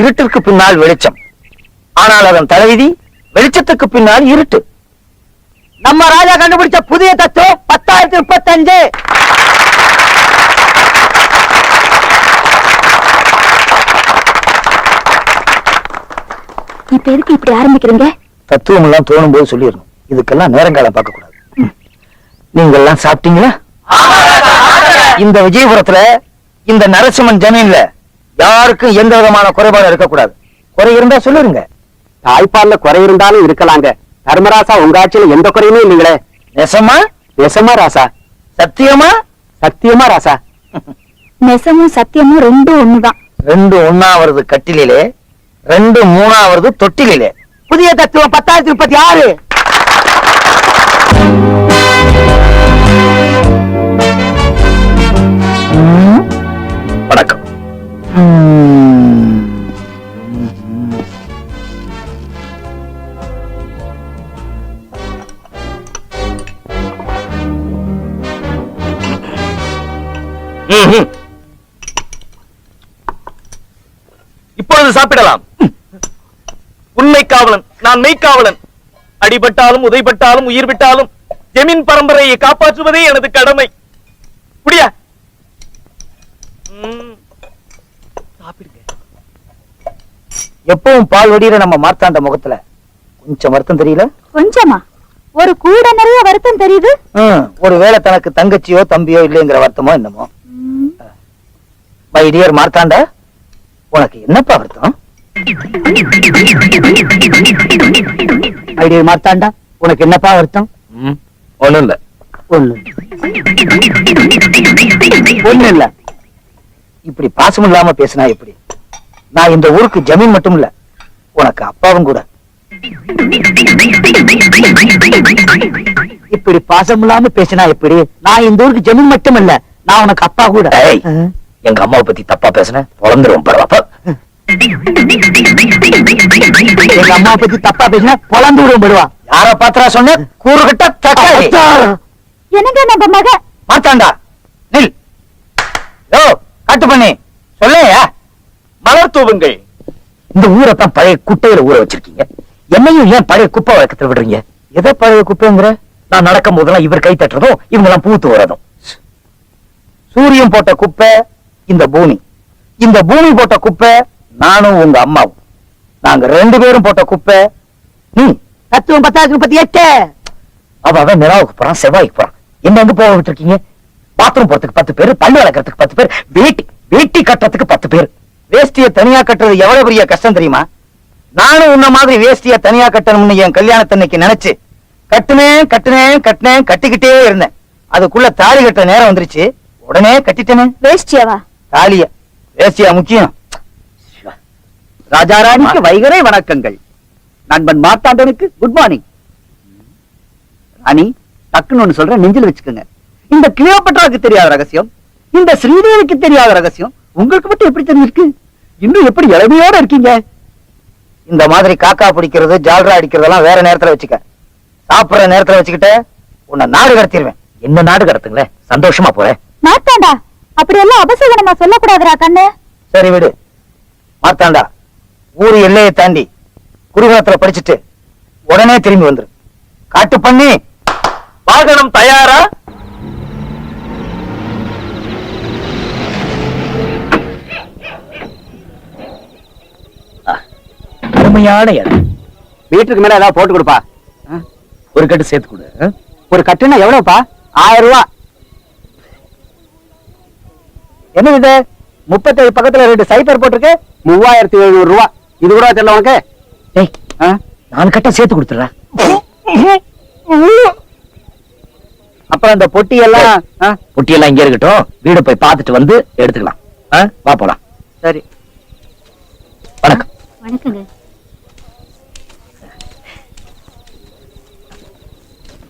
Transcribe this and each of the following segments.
இருட்டிற்கு பின்னால் வெளிச்சம். ஆனால் அதன் தலைவிதி வெளிச்சத்துக்கு பின்னால் இருட்டு. நம்ம ராஜா கண்டுபிடிச்ச புதிய தத்துவம் பத்தாயிரத்தி முப்பத்தஞ்சு. இப்ப எதுக்கு இப்படி ஆரம்பிக்கிறீங்க? தத்துவம் எல்லாம் தோணும் போது சொல்லிடணும். இதுக்கெல்லாம் நேரங்காலம் பார்க்க கூடாது நீங்க எல்லாம் சாப்பிட்டீங்களா? இந்த விஜயபுரத்துல இந்த நரசிம்மன் ஜமீன்ல யாருக்கும் எந்த விதமான குறைபாடும் இருக்கக்கூடாது. குறை இருந்தா சொல்லுங்க தாய்ப்பால்ல குறை இருந்தாலும் இருக்கலாங்க. தர்மராசா உங்க ஆட்சியில எந்த குறையுமே இல்லைங்களே. நெசமா? நெசமா ராசா. சத்தியமா? சத்தியமா ராசா. நெசமும் சத்தியமும் ரெண்டும் ஒண்ணுதான். ரெண்டு ஒண்ணாவது கட்டிலே ரெண்டு மூணாவது தொட்டிலே புதிய தத்துவம் பத்தாயிரத்தி முப்பத்தி ஆறு. வணக்கம். இப்பொழுது சாப்பிடலாம். உண்மை காவலன் நான் மெய்க்காவலன் அடிபட்டாலும் உதைபட்டாலும் உயிர் விட்டாலும் ஜெமீன் பரம்பரையை காப்பாற்றுவதே எனது கடமை. புரியா சாப்பிடுங்க எப்பவும் பால் வடிகிற நம்ம மார்த்தாண்ட முகத்துல. கொஞ்சம் வருத்தம் தெரியல? கொஞ்சமா? ஒரு கூட நிறைய வருத்தம் தெரியுது? ஒருவேளை தனக்கு தங்கச்சியோ தம்பியோ இல்லைங்கிற வருத்தமோ என்னமோ? மை. டியர் மார்த்தாண்ட உனக்கு என்னப்பா வருத்தம்? ஐடியர் மார்த்தாண்டா உனக்கு என்னப்பா வருத்தம்? ஒண்ணும் இல்ல. ஒண்ணு ஒண்ணு இல்ல. இப்படி பாசம் இல்லாம பேசினா எப்படி? நான் இந்த ஊருக்கு ஜமீன் மட்டும் இல்ல உனக்கு அப்பாவும் கூட. இப்படி பாசம் இல்லாம பேசினா எப்படி? நான் இந்த ஊருக்கு ஜமீன் மட்டும் இல்ல நான் உனக்கு அப்பா கூட. எங்க அம்மாவை பத்தி தப்பா பேசுன? பொழந்துருவோம் பரவாப்பா எங்க அம்மா பத்தி தப்பா பேசினா பொழந்து விடுவோம் படுவா யார பாத்திரா சொன்ன? கூறு கட்ட தக்காளி. எனக்கு நம்ம மக? மாத்தாண்டா. நில். யோ. கட்டு பண்ணி. சொல்லையா? மலர் தூவுங்கள். இந்த ஊரை தான் பழைய குட்டையில ஊற வச்சிருக்கீங்க. என்னையும் ஏன் பழைய குப்பை வழக்கத்துல விடுறீங்க? எதை பழைய குப்பைங்கிற? நான் நடக்கும் போதெல்லாம் இவர் கை தட்டுறதும் இவங்க எல்லாம் பூத்து வரதும் சூரியன் போட்ட குப்பை இந்த பூமி. இந்த பூமி போட்ட குப்பை நானும் உங்க அம்மாவும். நாங்க ரெண்டு பேரும் போட்ட குப்பை நீ. தத்துவம் பத்தாயிரத்தி முப்பத்தி எட்டு. அவ அவன் நிலாவுக்கு போறான் செவ்வாய்க்கு போறான். என்ன எங்க போக விட்டுருக்கீங்க? பாத்ரூம் போறதுக்கு பத்து பேர் பல்லு வளர்க்கறதுக்கு பத்து பேர் வேட்டி வேட்டி கட்டுறதுக்கு பத்து பேர். வேஷ்டிய தனியா கட்டுறது எவ்வளவு பெரிய கஷ்டம் தெரியுமா? நானும் உன்ன மாதிரி வேஷ்டிய தனியா கட்டணும்னு என் கல்யாணத்தன்னைக்கு நினைச்சு கட்டுனேன் கட்டுனேன் கட்டினேன் கட்டிக்கிட்டே இருந்தேன். அதுக்குள்ள தாலி கட்ட நேரம் வந்துருச்சு. உடனே கட்டிட்டேனே. வேஷ்டியாவா? தாலிய. வேஷ்டியா முக்கியம். ராஜாராணிக்கு வைகரை வணக்கங்கள். நண்பன் மார்த்தாண்டனுக்கு குட் மார்னிங் ராணி டக்குன்னு ஒண்ணு சொல்றேன் நெஞ்சில் வச்சுக்கோங்க. இந்த கிளியோபட்ராவுக்கு தெரியாத ரகசியம்? இந்த ஸ்ரீதேவிக்கு தெரியாத ரகசியம்? உங்களுக்கு மட்டும் எப்படி தெரிஞ்சிருக்கு? இன்னும் எப்படி இளமையோட இருக்கீங்க? இந்த மாதிரி காக்கா பிடிக்கிறது ஜால்ரா அடிக்கிறதெல்லாம் வேற நேரத்துல வச்சுக்க. சாப்பிடுற நேரத்துல வச்சுக்கிட்டு உன்னை நாடு கடத்திடுவேன் என்ன நாடு கடத்துங்களேன் சந்தோஷமா போறேன். மாத்தாண்டா அப்படி எல்லாம் அபசகனமா சொல்லக்கூடாதுடா கண்ணு. சரி விடு. மாத்தாண்டா ஊரு எல்லையை தாண்டி குருகுலத்துல படிச்சுட்டு உடனே திரும்பி வந்துரு. காட்டு பண்ணி வாகனம் தயாரா? அருமையான இடம் வீட்டுக்கு மேல ஏதாவது போட்டு கொடுப்பா? ஒரு கட்டு சேர்த்து கொடு? ஒரு கட்டுனா எவ்வளவுப்பா? ஆயிரம் ரூபா. என்ன இது? முப்பத்தேழு பக்கத்துல ரெண்டு சைபர் போட்டிருக்கு. மூவாயிரத்தி எழுநூறு ரூபா. இது கூட தெரியல உனக்கு? நாலு கட்டா சேர்த்து கொடுத்துறேன் அப்புறம் அந்த பொட்டி எல்லாம் ஆ? பொட்டியெல்லாம் இங்க இருக்கட்டும். வீடு போய் பார்த்துட்டு வந்து எடுத்துக்கலாம்? வா போலாம். சரி. வணக்கம். வணக்கங்க என்ன வணக்கம் ஆ,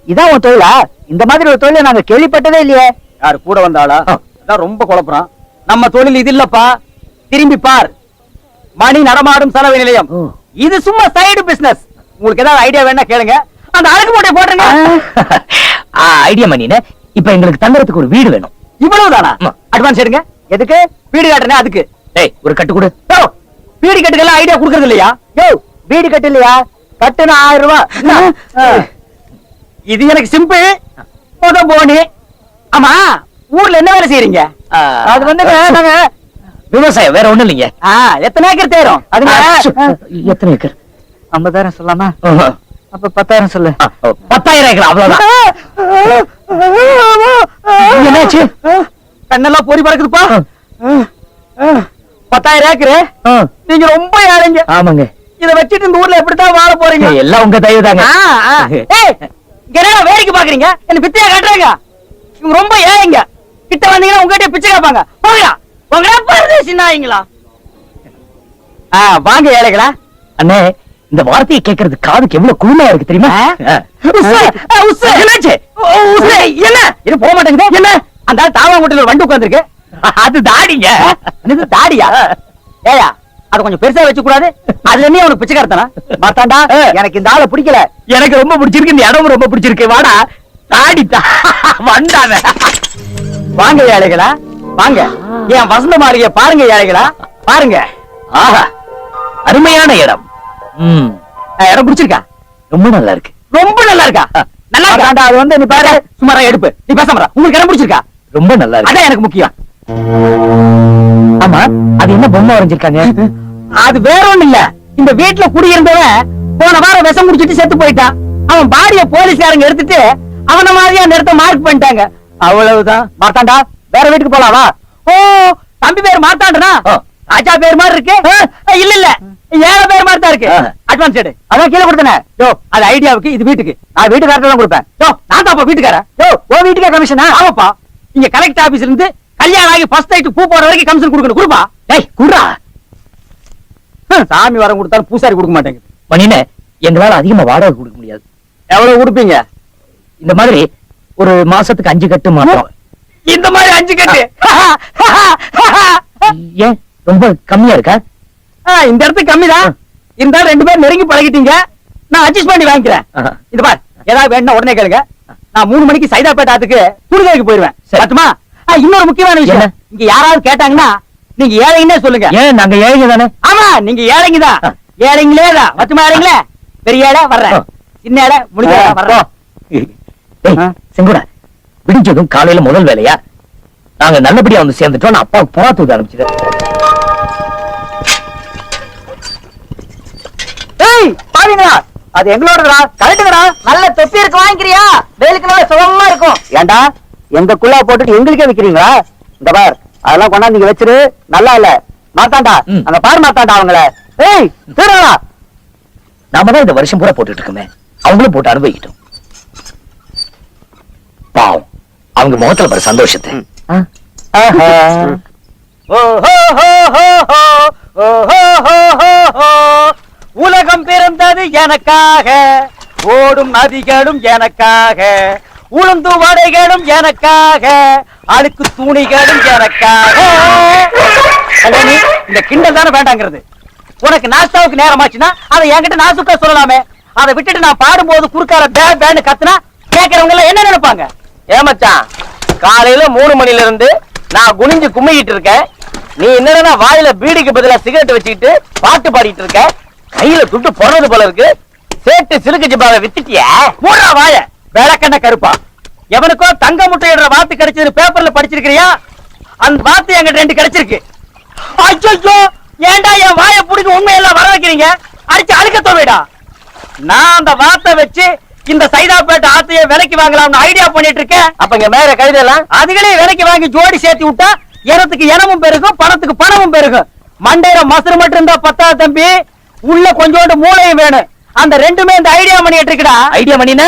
இதான் உன் தொழிலா? இந்த மாதிரி ஒரு தொழிலை நாங்க கேள்விப்பட்டதே இல்லையே. யாரு கூட வந்தாளா. அதான் ரொம்ப குழப்பறான். நம்ம தொழில் இது இல்லப்பா. திரும்பி பார். மணி நடமாடும் செலவு நிலையம். இது சும்மா சைடு பிசினஸ் உங்களுக்கு ஏதாவது ஐடியா வேணா கேளுங்க. அந்த அழகு மூட்டை போட்டுருங்க. ஐடியா மணின இப்ப எங்களுக்கு தங்குறதுக்கு ஒரு வீடு வேணும். இவ்வளவுதானா? ஆமா. அட்வான்ஸ் எடுங்க. எதுக்கு? வீடு காட்டுறேன் அதுக்கு. டேய் ஒரு கட்டு கொடு. வீடு கட்டுக்கெல்லாம் ஐடியா கொடுக்கறது இல்லையா? யோ வீடு கட்டு இல்லையா? கட்டுன ஆயிரம் ரூபாய். இது எனக்கு சிம்பிள் முத போனி. ஆமா ஊர்ல என்ன வேலை செய்யறீங்க அது வந்து நாங்க விவசாயம் வேற ஒண்ணும் இல்லைங்க. எத்தனை ஏக்கர் தேரும்? அதுங்க? எத்தனை ஏக்கர்? ஐம்பதாயிரம் சொல்லாமா. அப்ப பத்தாயிரம் சொல்லு. பத்தாயிரம் ஏக்கர் அவ்வளவுதான். என்னாச்சு? கண்ணெல்லாம் பொறி பறக்குதுப்பா. பத்தாயிரம் ஏக்கரு? நீங்க ரொம்ப ஏழைங்க. ஆமாங்க. இத வச்சுட்டு இந்த ஊர்ல எப்படித்தான் வாழ போறீங்க? எல்லாம் உங்க தயவு தாங்க என்னடா வேடிக்கை பாக்குறீங்க என்ன பிச்சையா காட்டுறாங்க? இவங்க ரொம்ப ஏழைங்க. கிட்ட வந்தீங்கன்னா உங்ககிட்ட பிச்சை கேட்பாங்க. போங்கடா. உங்கடா பரதேசி நாய்ங்களா வாங்க ஏழைகளா. அண்ணே இந்த வார்த்தையை கேட்கறது காதுக்கு எவ்வளவு குளுமையா இருக்கு தெரியுமா. என்னாச்சு? என்ன? இது போக மாட்டேங்குது. என்ன? அந்த தாவா மூட்டையில வண்டி உட்கார்ந்திருக்கு. அது தாடிங்க. தாடியா? ஏயா அத கொஞ்சம் பெருசா வச்சு கூடாது அதுல என்ன உனக்கு பிச்சைக்காரத்தனா மாத்தாண்டா எனக்கு இந்த ஆளை பிடிக்கல. எனக்கு ரொம்ப பிடிச்சிருக்கு இந்த இடம் ரொம்ப பிடிச்சிருக்கு. வாடா தாடி தா வந்தாத. வாங்க ஏழைகளா. வாங்க. என் வசந்த மாளிகைய பாருங்க ஏழைகளா. பாருங்க. ஆஹா அருமையான இடம். ம். இடம் பிடிச்சிருக்கா? ரொம்ப நல்லா இருக்கு ரொம்ப நல்லா இருக்கா நல்லா இருக்கா மாத்தாண்டா அது வந்து நீ பாரு சுமாரா எடுப்பு. நீ பேசாம உங்களுக்கு இடம் பிடிச்சிருக்கா? ரொம்ப நல்லா இருக்கு அதான் எனக்கு முக்கியம். ஆமா அது என்ன பொம்மை வரைஞ்சிருக்காங்க? அது வேற ஒண்ணும் இல்ல. இந்த வீட்டுல குடியிருந்தவன் போன வாரம் விஷம் குடிச்சிட்டு செத்து போயிட்டான் அவன் பாடிய போலீஸ்காரங்க எடுத்துட்டு அவன மாதிரியா அந்த இடத்த மார்க் பண்ணிட்டாங்க. அவ்வளவுதான். மாத்தாண்டா வேற வீட்டுக்கு போலாம் வா. ஓ தம்பி பேர் மாத்தாண்டனா ஆ. ராஜா பேர் மாதிரி இருக்கு? இல்ல இல்ல. ஏழை பேர் மாதிரி தான் இருக்கு. அட்வான்ஸ் எடு. அதான் கீழே கொடுத்தனே. யோ அது ஐடியாவுக்கு இது வீட்டுக்கு. நான் வீட்டுக்காரர்ட்ட தான் கொடுப்பேன். யோ நான் தான்ப்பா வீட்டுக்காரன். யோ உன் வீட்டுக்கே கமிஷனா ஆமாப்பா. இங்க கலெக்டர் ஆபீஸ்ல இருந்து கல்யாணம் ஆகி ஃபர்ஸ்ட் நைட் பூ போற வரைக்கும் கமிஷன் கொடுக்கணும். கொடுப்பா. டேய் குடுறா. சாமி வரம் கொடுத்தாலும் பூசாரி கொடுக்க மாட்டேங்குது. மணினே எங்களால அதிகமா வாடகை கொடுக்க முடியாது. எவ்வளவு கொடுப்பீங்க? இந்த மாதிரி ஒரு மாசத்துக்கு அஞ்சு கட்டு மாத்திரம். இந்த மாதிரி அஞ்சு கட்டு? ஏன் ரொம்ப கம்மியா இருக்கா? இந்த இடத்துக்கு கம்மிதான் இருந்தாலும் ரெண்டு பேரும் நெருங்கி பழகிட்டீங்க. நான் அட்ஜஸ்ட் பண்ணி வாங்கிக்கிறேன். இது பார் ஏதாவது வேணும்னா உடனே கேளுங்க. நான் மூணு மணிக்கு சைதாப்பேட்டை ஆத்துக்கு துணிகைக்கு போயிருவேன். சரி. இன்னொரு முக்கியமான விஷயம்? இங்க யாராவது கேட்டாங்கன்னா நீங்க ஏழைங்கன்னே சொல்லுங்க. ஏன்? நாங்க ஏழைங்க தானே? ஆமா நீங்க ஏழைங்க தான். ஆ. ஏழைங்களே தான். ஏழைங்களே? பெரிய ஏழை வர்றேன். சின்ன ஏழை முடிஞ்ச வர்றேன். செங்குடா. விடிஞ்சதும் காலையில முதல் வேலையா? நாங்க நல்லபடியா வந்து சேர்ந்துட்டோம் நான் அப்பாவுக்கு புறா தூது அனுப்பிச்சிட்டேன் ஏய் பாருங்கடா அது எங்களோடதுடா கரெக்டுங்கடா நல்ல தொப்பி இருக்கு வாங்கிக்கிறியா? வேலுக்கு நல்ல சுகமா இருக்கும். ஏண்டா? எங்க குள்ளா போட்டுட்டு எங்களுக்கே விக்கிறீங்களா? இந்த பார் அதெல்லாம் கொண்டாந்து இங்க வச்சிரு. நல்லா இல்ல. மாத்தாண்டா. அங்க பாரு மாத்தாண்டா அவங்கள. ஏய் திருடா. நாம தான் இந்த வருஷம் பூரா போட்டுட்டு இருக்கோமே அவங்களும் போட்டு அனுபவிக்கிட்டோம். பாவம். அவங்க முகத்துல பாரு சந்தோஷத்தை. ஆ? ஆஹா. ஓஹோ ஹோ ஹோ ஹோ, ஓஹோ ஹோ ஹோ ஹோ. உலகம் பிறந்தது எனக்காக. ஓடும் நதிகளும் எனக்காக. உளுந்து வடைகளும் எனக்காக அழுக்கு துணிகளும் எனக்காக. கல்யாணி, இந்த கிண்டல் தானே வேண்டாங்கிறது. உனக்கு நாஸ்தாவுக்கு நேரமாச்சுன்னா அதை என்கிட்ட நாசுக்கா சொல்லலாமே. அதை விட்டுட்டு நான் பாடும்போது குறுக்கால பே பேன்னு கத்துனா கேட்கறவங்க எல்லாம் என்ன நினைப்பாங்க? ஏமாச்சான் காலையில மூணு மணில இருந்து நான் குனிஞ்சு கும்மிக்கிட்டு இருக்கேன். நீ என்னடா வாயில பீடிக்கு பதிலா சிகரெட் வச்சுக்கிட்டு பாட்டு பாடிட்டு இருக்க? கையில துட்டு போடுறது போல இருக்கு. சேட்டு சிலுக்கு ஜிப்பாவை வித்துட்டியா? மூடா வாய. விளக்கண்ண கருப்பா. எவனுக்கோ தங்க முட்டையிடுற வாத்து கிடைச்சது பேப்பர்ல படிச்சிருக்கிறியா? அந்த வாத்து எங்கிட்ட ரெண்டு கிடைச்சிருக்கு. ஐயோ ஏன்டா என் வாயை பிடிக்க உண்மையெல்லாம் வர வைக்கிறீங்க? அடிச்சு அழுக்க தோவிடா நான் அந்த வாத்தை வச்சு இந்த சைதாப்பேட்டை ஆத்தைய விலைக்கு வாங்கலாம்னு ஐடியா பண்ணிட்டு இருக்கேன். அப்ப இங்க மேல கழுதெல்லாம் அதுகளே விலைக்கு வாங்கி ஜோடி சேர்த்து விட்டா இனத்துக்கு இனமும் பெருகும் பணத்துக்கு பணமும் பெருகும். மண்டையில மசுறு மட்டும் இருந்தா பத்தா தம்பி. உள்ள கொஞ்சோண்டு மூளையும் வேணும். அந்த ரெண்டுமே இந்த ஐடியா பண்ணிட்டு இருக்குடா. ஐடியா பண்ணின?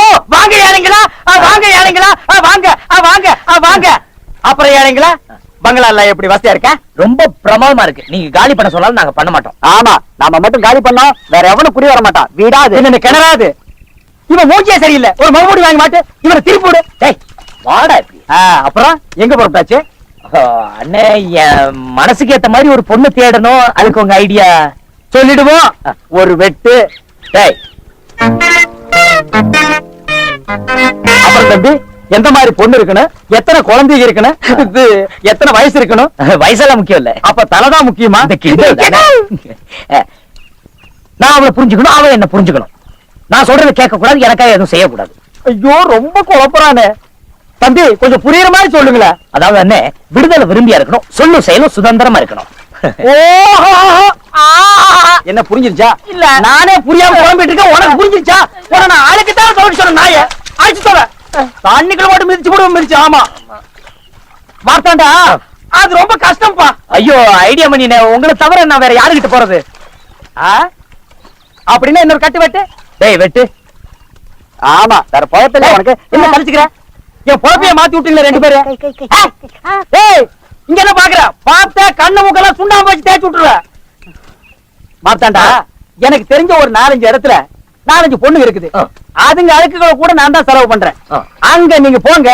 ஓ வாங்க ஏழைங்களா வாங்க ஏழைங்களா வாங்க வாங்க வாங்க. அப்புறம் ஏழைங்களா பங்களா எல்லாம் எப்படி வசதியா இருக்க? ரொம்ப பிரமாதமா இருக்கு. நீங்க காலி பண்ண சொன்னாலும் நாங்க பண்ண மாட்டோம். ஆமா நாம மட்டும் காலி பண்ணோம் வேற எவனும் குடி வர மாட்டான். வீடாது. என்ன கிணறாது இவன் மூஞ்சியே சரியில்லை. ஒரு மறுபடி வாங்க மாட்டு இவனை திருப்பி விடு. டேய் வாடா இப்படி. அப்புறம் எங்க புறப்பட்டாச்சு அண்ணே என் மனசுக்கு ஏத்த மாதிரி ஒரு பொண்ணு தேடணும். அதுக்கு உங்க ஐடியா. சொல்லிடுவோம். ஒரு வெட்டு. டேய். அப்புறம் தம்பி. எந்த மாதிரி பொண்ணு இருக்கணும் எத்தனை குழந்தைங்க இருக்கணும் இது எத்தனை வயசு இருக்கணும் வயசெல்லாம் முக்கியம் இல்ல. அப்ப தலைதான் முக்கியமா. நான் அவளை புரிஞ்சுக்கணும் அவ என்ன புரிஞ்சுக்கணும். நான் சொல்றதை கேட்க கூடாது எனக்காக எதுவும் செய்யக்கூடாது. ஐயோ ரொம்ப குழப்பறானே. தம்பி கொஞ்சம் புரியுற மாதிரி சொல்லுங்களேன். அதாவது அண்ணே விடுதலை விரும்பியா இருக்கணும் சொல்லும் செயலும் சுதந்திரமா இருக்கணும். ஓஹோ என்ன புரிஞ்சிருச்சா? இல்ல. நானே புரியாம குழம்பிட்டு இருக்கேன் உனக்கு புரிஞ்சிருச்சா? உன நான் ஆளுக்கு தான் சொல்லிட்டு சொன்ன நாய. அழிச்சு சொல்ல தண்ணிக்குள்ள மட்டும் மிதிச்சு போடுவோம் மிதிச்சு. ஆமா. மார்த்தாண்டா அது ரொம்ப கஷ்டம்ப்பா. ஐயோ ஐடியா பண்ணினே உங்களை தவிர நான் வேற யாருகிட்ட போறது? ஆ? அப்படின்னா இன்னொரு கட்டு வெட்டு. டேய் வெட்டு. ஆமா வேற பழப்பில்ல உனக்கு. என்ன கழிச்சுக்கிற என் பொழப்பைய மாத்தி விட்டீங்களா ரெண்டு பேரும் ஏய் இங்க என்ன பாக்குற? பார்த்த கண்ணு மூக்கெல்லாம் சுண்ணாம்பு வச்சு தேய்ச்சி விட்டுருவ. மார்த்தாண்டா எனக்கு தெரிஞ்ச ஒரு நாலஞ்சு இடத்துல நாலஞ்சு பொண்ணுங்க இருக்குது. அதுங்க அழுக்குகளை கூட நான் தான் செலவு பண்றேன். அங்க நீங்க போங்க.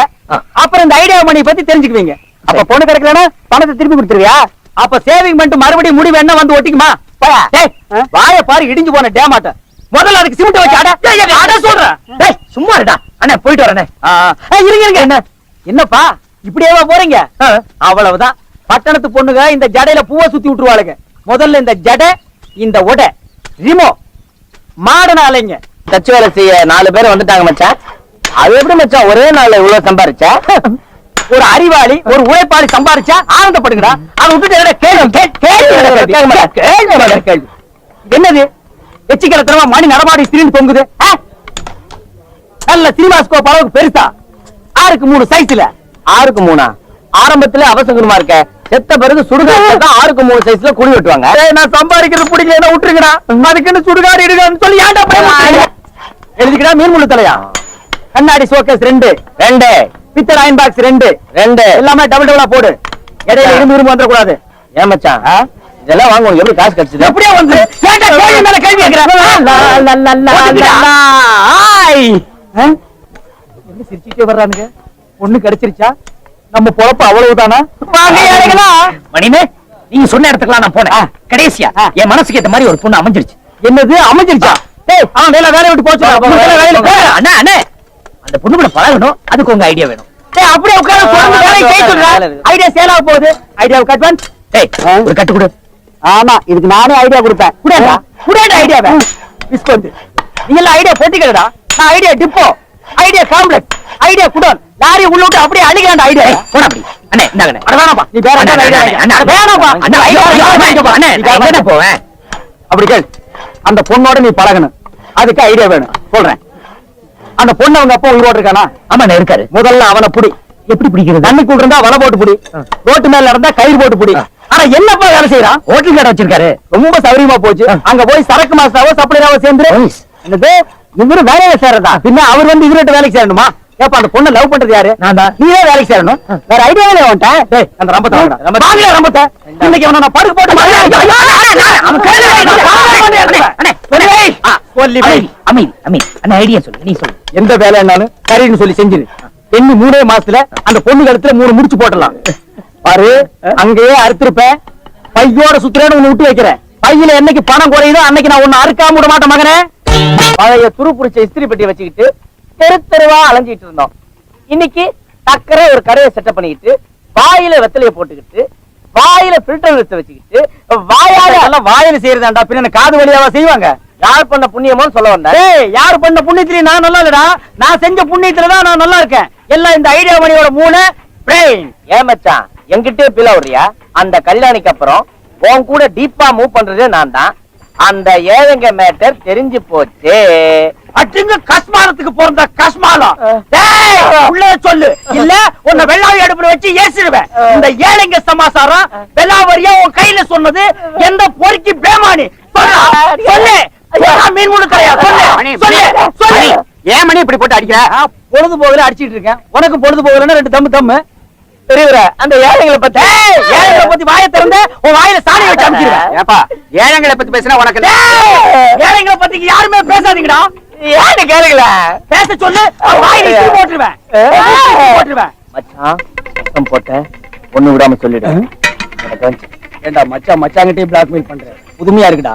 அப்புறம் இந்த ஐடியா மணி பத்தி தெரிஞ்சுக்குவீங்க. அப்ப பொண்ணு கிடைக்கலன்னா பணத்தை திருப்பி கொடுத்துருவியா? அப்ப சேவிங் பண்ணிட்டு மறுபடியும் முடிவு என்ன வந்து ஒட்டிக்குமா? வாய பாரு இடிஞ்சு போன டேமாட்ட முதல்ல அதுக்கு சிமெண்ட் வச்சு அட. அட சொல்றேன் டேய். சும்மா இருடா. அண்ணே போயிட்டு வரேனே இருங்க இருங்க. என்ன? என்னப்பா? இப்படியேவா போறீங்க. அவ்வளவுதான். பட்டணத்து பொண்ணுங்க இந்த ஜடையில பூவை சுத்தி விட்டுருவாளுங்க. முதல்ல இந்த ஜடை இந்த உடை. ரிமோ. மாடனாலைங்க தச்சு வேலை செய்ய நாலு பேர் வந்துட்டாங்க மச்சான். அது எப்படி மச்சான்? ஒரே நாள்ல இவ்வளவு சம்பாரிச்சா? ஒரு அறிவாளி ஒரு உழைப்பாளி சம்பாரிச்சா ஆனந்தப்படுங்கடா அதை விட்டுட்டு கேள்வி கேள்வி கேள்வி? என்னது? எச்சிக்கலத்தனமா மணி நடமாடி திடீர்னு தொங்குது? ஆ? நல்ல சினிமாஸ்கோப் அளவுக்கு பெருசா. ஆறுக்கு மூணு சைஸ்ல ஆறுக்கு மூணா? ஆரம்பத்துல அவசகுணமா இருக்க. செத்த பிறகு சுடுகாடு ஆறுக்கு மூணு சைஸ்ல குழி வெட்டுவாங்க. நான் சம்பாதிக்கிறது பிடிக்கல விட்டுருங்கடா. அதுக்குன்னு சுடுகாடு இடுகான்னு சொல்லி ஏன்டா போய் எழுதிக்கிறா மீன் முள்ளு தலையா? கண்ணாடி ஷோகேஸ் ரெண்டு. ரெண்டு. பித்தளை அயன் பாக்ஸ் ரெண்டு. ரெண்டு. எல்லாமே டபுள் டபுளா போடு. இடையில இரும்பு இரும்பு வந்துடக்கூடாது. ஏன் மச்சான். இதெல்லாம் வாங்க உனக்கு எப்படி காசு கிடைச்சது எப்படியே வந்து? கேள்வி என்ன சிரிச்சுட்டே வர்றானுங்க? ஒண்ணு கிடைச்சிருச்சா? நம்ம பொழப்பு அவ்வளவுதானா மணிமே நீங்க சொன்ன இடத்துக்குலாம் நான் போனேன் கடைசியா என் மனசுக்கு ஏத்த மாதிரி ஒரு பொண்ணு அமைஞ்சிருச்சு என்னது அமைஞ்சிருச்சா டேய் அவன் வேலை வேலைய விட்டு போச்சு. அண்ணா அண்ணே அந்த பொண்ணு கூட பழகணும் அதுக்கு உங்க ஐடியா வேணும் டேய் அப்படியே சொல்றா ஐடியா சேல் ஆக போகுது ஐடியாவுக்கு அட்வான்ஸ் டேய் ஒரு கட்டு கொடு ஆமா இதுக்கு நானே ஐடியா கொடுப்பேன் குடேடா குடேடா ஐடியாவை டிஸ்கவுண்ட் நீங்க எல்லாம் ஐடியா போட்டிக்கலடா நான் idea depot idea complex idea godown. Lorry உள்ள விட்டு அப்படியே அழிக்கிறான்டா ஐடியா டேய், போடா அப்படி. அண்ணே இந்தாங்கண்ணே. அட வேணாம்ப்பா நீ வேற அண்ணே, அண்ணே, வேணாம்ப்பா அண்ணே, அண்ணே, எங்கண்ணே போவேன் அப்படி கேள். அந்த பொண்ணோட நீ பழகணும். அதுக்கு ஐடியா வேணும். சொல்றேன். அந்த பொண்ணு அவங்க அப்பா உயிரோடு இருக்கானா? ஆமாண்ணே இருக்காரு. முதல்ல அவனை புடி. எப்படி பிடிக்கிறது? தண்ணிக்குள்ள இருந்தா வலை போட்டு புடி. ரோட்டு மேல இருந்தா கயிறு போட்டு புடி. ஆனா என்னப்பா வேலை செய்யறான்? ஹோட்டல் கடை வச்சிருக்காரு. ரொம்ப சௌரியமா போச்சு. அங்க போய் சரக்கு மாஸ்டராவோ சப்ளையராவோ சேர்ந்து. என்னது? இவரு வேலையில சேரதா பின்ன அவர் வந்து இவர்கிட்ட வேலைக்கு சேரணுமா? ஏப்பா அந்த பொண்ணை லவ் பண்றது யாரு? நான் தான். நீயே வேலைக்கு சேரணும். வேற ஐடியாவே வந்துட்டேன் டேய் அந்த ரம்பத்தை வாங்கடா வாங்கல ரம்பத்தை. இன்னைக்கு அவனை நான் படுக்க போட்டு சொல்லி ஐடியா நீ சொல்லு. எந்த வேலை என்னாலும் சரின்னு சொல்லி செஞ்சிரு. எண்ணி மூணே மாசத்துல அந்த பொண்ணு கழுத்துல மூணு முடிச்சு போட்டலாம் பாரு அங்கேயே அறுத்திருப்பேன் பையோட சுத்துறேன்னு ஒண்ணு விட்டு வைக்கிறேன். பையில என்னைக்கு பணம் குறையுதோ அன்னைக்கு நான் ஒண்ணு அறுக்காம விட மாட்டேன் மகனே. பழைய துரு பிடிச்ச இஸ்திரி பெட்டியை வச்சுக்கிட்டு தெரு தெருவா அலைஞ்சிட்டு இருந்தோம். இன்னைக்கு டக்கரை ஒரு கடையை செட்டப் பண்ணிக்கிட்டு வாயில வெத்தலையை போட்டுக்கிட்டு வாயில பில்டர் எடுத்து வச்சுக்கிட்டு வாயால எல்லாம் வாயில செய்யறதாண்டா பின்ன காது வழியாவா செய்வாங்க? யார் பண்ண புண்ணியமோன்னு சொல்ல வந்தேன். டேய் யார் பண்ண புண்ணியத்திலயும் நான் நல்லா இல்லடா? நான் செஞ்ச புண்ணியத்துல தான் நான் நல்லா இருக்கேன். எல்லாம் இந்த ஐடியா மணியோட மூணு பிரெயின் ஏன் மச்சான் என்கிட்டயே பில விடுறியா? அந்த கல்யாணிக்கு அப்புறம் உன் கூட டீப்பா மூவ் பண்றதே நான் தான். அந்த ஏழைங்க மேட்டர் தெரிஞ்சு போச்சு. அட்டுங்க கஸ்மாலத்துக்கு பிறந்த கஸ்மாலம். உள்ளே சொல்லு. இல்ல உன்னை வெள்ளாவி அடுப்புல வச்சு ஏசிடுவேன். இந்த ஏழைங்க சமாசாரம் வெள்ளாவரியா உன் கையில சொன்னது எந்த பொறுக்கி பேமானி? சொல்லு. மீன் முழு கரையா சொல்லு. சொல்லு. சொல்லு. ஏன் மணி இப்படி போட்டு அடிக்கிற? பொழுது போகல அடிச்சிட்டு இருக்கேன். உனக்கு பொழுது போகலன்னா ரெண்டு தம்மு தம்மு பெரியவர அந்த ஏழைங்களை பத்தி ஏழைங்களை பத்தி வாயை திறந்த உன் வாயில சாணி வச்சு ஏப்பா ஏழைங்களை பத்தி பேசினா உனக்கு ஏழைங்களை பத்தி யாருமே பேசாதீங்கடா. ஏன்னு கேளுங்களா? பேச சொல்லு வாயில போட்டுருவேன். போட்டுருவேன். மச்சான் சத்தம் போட்ட ஒண்ணு விடாம சொல்லிடு. ஏண்டா மச்சான் மச்சாங்கிட்டே பிளாக்மெயில் பண்ற? புதுமையா இருக்குடா.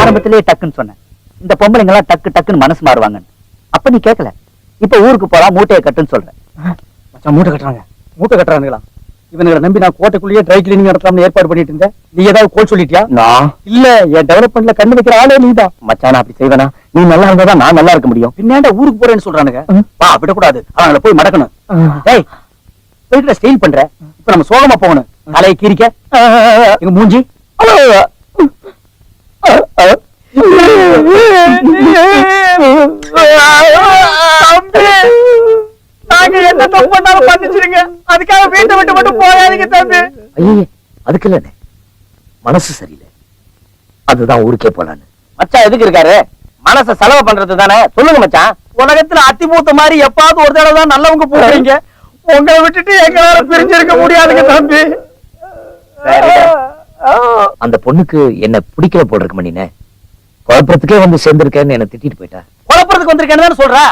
ஆரம்பத்திலேயே டக்குன்னு சொன்னேன். இந்த பொம்பளைங்க எல்லாம் டக்கு டக்குன்னு மனசு மாறுவாங்க அப்ப நீ கேட்கல. இப்ப ஊருக்கு போலாம் மூட்டையை கட்டுன்னு சொல்றேன். மச்சான் மூட்டை கட்டுறாங்க. மூட்டை கட்டுறானுங்களா? இவனுங்களை நம்பி நான் கோட்டைக்குள்ளேயே ட்ரை கிளீனிங் நடத்தலாம்னு ஏற்பாடு பண்ணிட்டு இருந்தேன். நீ ஏதாவது கோல் சொல்லிட்டியா? நான் இல்ல என் டெவலப்மெண்ட்ல கண்ணு வைக்கிற ஆளே நீதான். மச்சான் நான் அப்படி செய்வேனா? நீ நல்லா இருந்தா நான் நல்லா இருக்க முடியும். பின்னாண்ட ஊருக்கு போறேன்னு சொல்றானுங்க? வா விடக்கூடாது. அவங்கள போய் மடக்கணும். டேய் போயிட்டு ஸ்டைல் பண்ற. இப்ப நம்ம சோகமா போகணும். தலையை கீரிக்க எங்க மூஞ்சி? நாங்க என்ன தப்பு பண்ணாலும் மன்னிச்சிருங்க. அதுக்காக வீட்டை விட்டு மட்டும் போகாதீங்க தம்பி. ஐயே அதுக்கு இல்ல மனசு சரியில்லை. அதுதான் ஊருக்கே போலான்னு. மச்சான் எதுக்கு இருக்காரு? மனச செலவு பண்றது தானே? சொல்லுங்க மச்சான். உலகத்துல அத்திமூத்த மாதிரி எப்பாவது ஒரு தடவை தான் நல்லவங்க போறீங்க உங்களை விட்டுட்டு எங்களால பிரிஞ்சிருக்க முடியாதுங்க தம்பி. அந்த பொண்ணுக்கு என்ன பிடிக்கல போல் இருக்க மணினே. குழப்பத்துக்கே வந்து சேர்ந்திருக்கேன்னு என்ன திட்டிட்டு போயிட்டா. குழப்பறதுக்கு வந்திருக்கேன்னு தானே சொல்றா?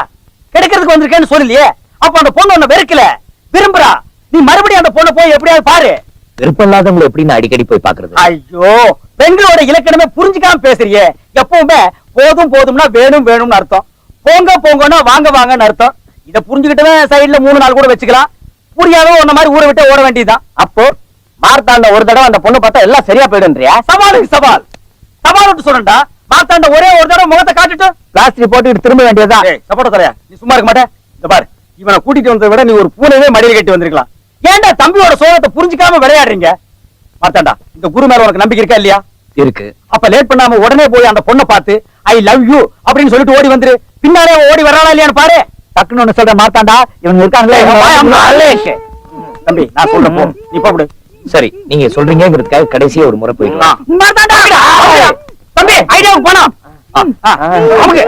கிடைக்கிறதுக்கு வந்திருக்கேன்னு சொல்லலையே? அப்ப அந்த பொண்ணு உன்னை வெறுக்கல. விரும்புறா. நீ மறுபடியும் அந்த பொண்ணை போய் எப்படியாவது பாரு. விருப்பம் இல்லாதவங்களை எப்படி நான் அடிக்கடி போய் பாக்குறது ஐயோ பெண்களோட இலக்கணமே புரிஞ்சுக்காம பேசுறியே. எப்பவுமே போதும் போதும்னா வேணும் வேணும்னு அர்த்தம். போங்க போங்கன்னா வாங்க வாங்கன்னு அர்த்தம். இத புரிஞ்சுக்கிட்டவே சைடுல மூணு நாள் கூட வச்சுக்கலாம். புரியாதோ உன்ன மாதிரி ஊரை விட்டு ஓட வேண்டியதுதான். அப்போ மார்த்தாண்ட ஒரு தடவை அந்த பொண்ணு பார்த்தா எல்லாம் சரியா போயிடுன்றியா சவாலுக்கு சவால். சவால் விட்டு சொல்றேன்டா மாத்தாண்ட ஒரே ஒரு தடவை முகத்தை காட்டிட்டு. பிளாஸ்டிக் போட்டு திரும்ப வேண்டியதுதான் சப்போட்ட தலையா நீ சும்மா இருக்க மாட்டே. இந்த பாரு இவனை கூட்டிட்டு வந்ததை விட நீ ஒரு பூனையே மடியில் கட்டி வந்திருக்கலாம். ஏன்டா தம்பியோட சோகத்தை புரிஞ்சுக்காம விளையாடுறீங்க? மாத்தாண்டா இந்த குரு மேல உனக்கு நம்பிக்கை இருக்கா இல்லையா? இருக்கு. அப்ப லேட் பண்ணாம உடனே போய் அந்த பொண்ணை பார்த்து ஐ லவ் யூ அப்படின்னு சொல்லிட்டு ஓடி வந்துரு. பின்னாலே ஓடி வர்றானா இல்லையான்னு பாரு. டக்குன்னு ஒண்ணு சொல்ற மாத்தாண்டா இவங்க இருக்காங்களே. தம்பி நான் சொல்றேன் நீ போடு சரி நீங்க சொல்றீங்கிறதுக்காக கடைசியா ஒரு முறை தம்பி ஐடியாவுக்கு போனா அமுக்கு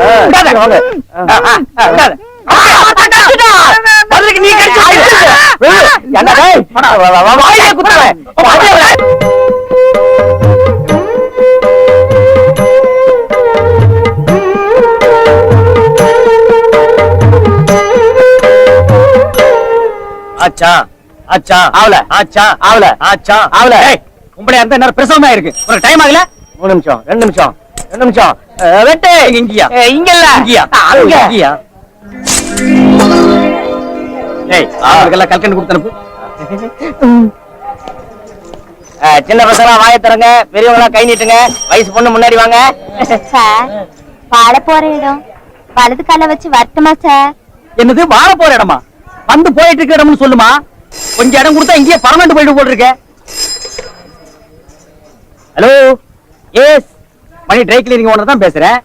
ஆச்சா ஆவல. ஆச்சா ஆவல. ஆச்சா ஆவல. ஏய் உங்களை அந்த நேரம் பிரசவமா இருக்கு உனக்கு டைம் ஆகல? மூணு நிமிஷம் ரெண்டு நிமிஷம் ரெண்டு நிமிஷம். வெட்டு இங்க இங்கயா. இங்க இல்ல இங்கயா. அங்க. இங்கயா. ஏய் அவங்களுக்கெல்லாம் கல்கண்டு கொடுத்து அனுப்பு. சின்ன பசங்க வாயை திறங்க. பெரியவங்க கை நீட்டுங்க. வயசு பொண்ணு முன்னாடி வாங்க. சார் வாழ போற இடம். வலது கால வச்சு வரட்டுமா சார்? என்னது வாழ போற இடமா? வந்து போயிட்டு இருக்க இடம்னு சொல்லுமா? கொஞ்சம் இடம் கொடுத்தா இங்கேயே பர்மனெண்ட் போயிட்டு போட்டுருக்க. Hello yes Mani dry cleaning owner தான் பேசுறேன்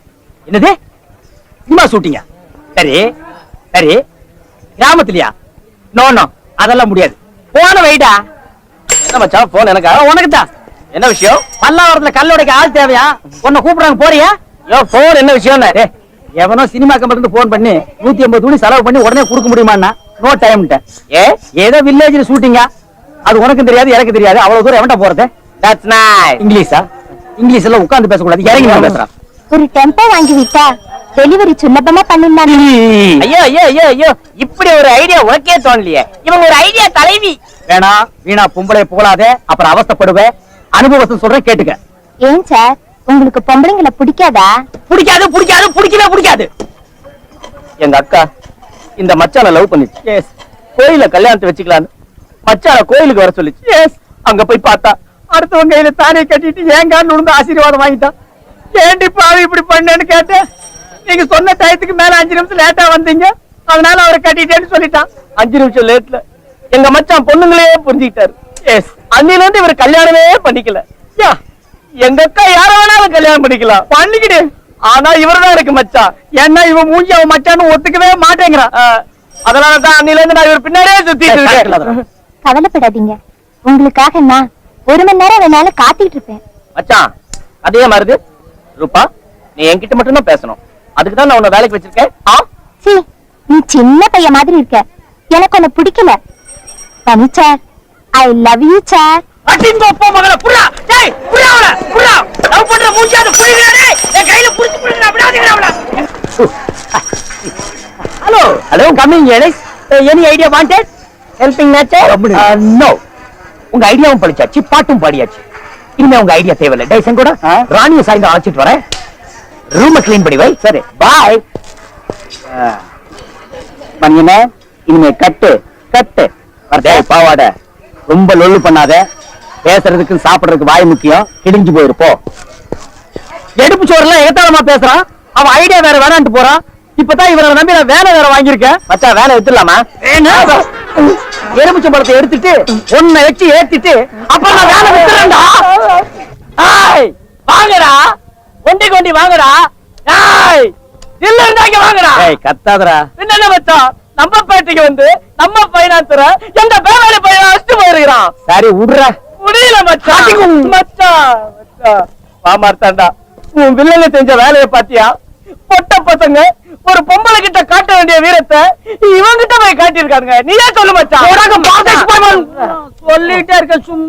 என்னது? சினிமா ஷூட்டிங்கா சரி சரி. கிராமத்துலயா? நோ நோ அதெல்லாம் முடியாது. போன வைடா. என்ன மச்சான் போன் எனக்கா? உனக்கு தான் என்ன விஷயம்? பல்லாவரத்துல கல்லோடைக்கு ஆள் தேவையா? உன்னை கூப்பிடுறாங்க போறியா? யோ போன் என்ன விஷயம் எவனோ சினிமா கம்பெனி இருந்து போன் பண்ணி நூத்தி ஐம்பது துணி செலவு பண்ணி உடனே கொடுக்க முடியுமாண்ணா? நோ டைம்ட்ட ஏ ஏதோ வில்லேஜ்ல ஷூட்டிங்கா அது உனக்கும் தெரியாது எனக்கு தெரியாது. அவ்வளவு தூரம் எவன்டா போறது? That's nice இங்கிலீஷா? இங்கிலீஷ் எல்லாம் உட்கார்ந்து பேசக்கூடாது. இறங்கி நான் பேசுறான் ஒரு டெம்போ வாங்கி விட்டா டெலிவரி சுலபமா பண்ணிடலாம் ஐயோ ஐயோ ஐயோ ஐயோ. இப்படி ஒரு ஐடியா உனக்கே தோணலையே. இவங்க ஒரு ஐடியா தலைவி. வேணா வீணா பொம்பளை போலாதே அப்புறம் அவஸ்தைப்படுவேன் அனுபவத்தை சொல்றேன் கேட்டுக்க. ஏன் சார்? உங்களுக்கு பொம்பளைங்களை பிடிக்காதா? பிடிக்காது பிடிக்காது பிடிக்கவே பிடிக்காது. எங்க அக்கா இந்த மச்சான லவ் பண்ணிச்சு. எஸ் கோயில கல்யாணத்தை வச்சுக்கலான்னு மச்சான கோயிலுக்கு வர சொல்லிச்சு. எஸ் அங்க போய் பார்த்தா அடுத்தவங்க கையில தானே கட்டிட்டு ஏங்கான்னு விழுந்து ஆசீர்வாதம் வாங்கிட்டான்? ஏண்டி பாவி இப்படி பண்ணேன்னு கேட்டேன். நீங்க சொன்ன டயத்துக்கு மேல அஞ்சு நிமிஷம் லேட்டா வந்தீங்க. அதனால அவரை கட்டிட்டேன்னு சொல்லிட்டான். அஞ்சு நிமிஷம் லேட்ல எங்க மச்சான் பொண்ணுங்களே புரிஞ்சுக்கிட்டாரு. எஸ் அன்னில இருந்து இவர் கல்யாணமே பண்ணிக்கல. யா, எங்க அக்கா யார வேணாலும் கல்யாணம் பண்ணிக்கலாம். பண்ணிக்கிடு. ஆனா இவர்தான் இருக்கு மச்சான் ஏன்னா இவன் மூஞ்சி அவன் மச்சான்னு ஒத்துக்கவே மாட்டேங்கிறான். ஆஹ், அதனால தான் அன்னில இருந்து நான் இவர் பின்னாடியே சுத்திட்டு இருக்கேன். கவலைப்படாதீங்க. உங்களுக்காக நான் ஒரு மணி நேரம் வேணாலும் காத்துட்டு இருப்பேன். மச்சான் அதே மாதிரி ரூபா நீ என்கிட்ட மட்டும் தான் பேசணும். அதுக்கு தான் நான் உன்னை வேலைக்கு வச்சிருக்கேன். ஆ? சி நீ சின்ன பையன் மாதிரி இருக்க. எனக்கு உன்னை பிடிக்கல. தனி sir. I love you sir. அட்டிங்க அப்பா மகள புறா டேய் புறா அவள பண்ற மூஞ்சி அது என் கையில புடிச்சு புடிங்கடா விடாதீங்கடா அவள. Hello hello coming Ellis any idea wanted helping nature no உங்க ஐடியாவும் படிச்சாச்சு பாட்டும் பாடியாச்சு. இனிமே உங்க ஐடியா தேவையில்லை. டேய் செங்கோட ராணியை சாய்ந்து அழைச்சிட்டு வரேன். ரூமை க்ளீன் பண்ணி வை. சரி பாய் மணியனே இனிமே கட்டு கட்டு. டேய் பாவாட. ரொம்ப லொல்லு பண்ணாத. பேசுறதுக்கு சாப்பிடுறதுக்கு வாய் முக்கியம். கிழிஞ்சு போயிருப்போ எடுப்பு சோறுலாம் எகத்தாளமா பேசுறான். அவன் ஐடியா வேற வேணான்ட்டு போறான். இப்பதான் இவரை நம்பி நான் வேலை வேற வாங்கியிருக்கேன். மச்சான் வேலை எடுத்துடலாமா எலுமிச்சம் பழத்தை எடுத்துட்டு ஒன்ன வச்சு ஏத்திட்டு அப்புறம் நான் வேலை விட்டுறேன்டா ஏய் வாங்கடா. ஒண்டி கொண்டி வாங்கடா. ஏய் இல்ல இருந்தாங்க வாங்கடா. ஏய் கத்தாதடா. என்ன மச்சான்? நம்ம பேட்டைக்கு வந்து நம்ம பைனாத்துற எந்த பேவாளி பையன் அடிச்சு போயிருக்கிறான்? சரி விடுற. முடியல மச்சான். மச்சான் மச்சான். பாமார்த்தாண்டா உன் வில்லங்க செஞ்ச வேலையை பாத்தியா? பொட்ட பசங்க ஒரு பொம்பளை கிட்ட காட்ட வேண்டிய வீரத்தை இவங்கிட்ட போய் காட்டியிருக்காங்க நீயே சொல்லு மச்சான். சொல்லிட்டே இருக்க சும்மா.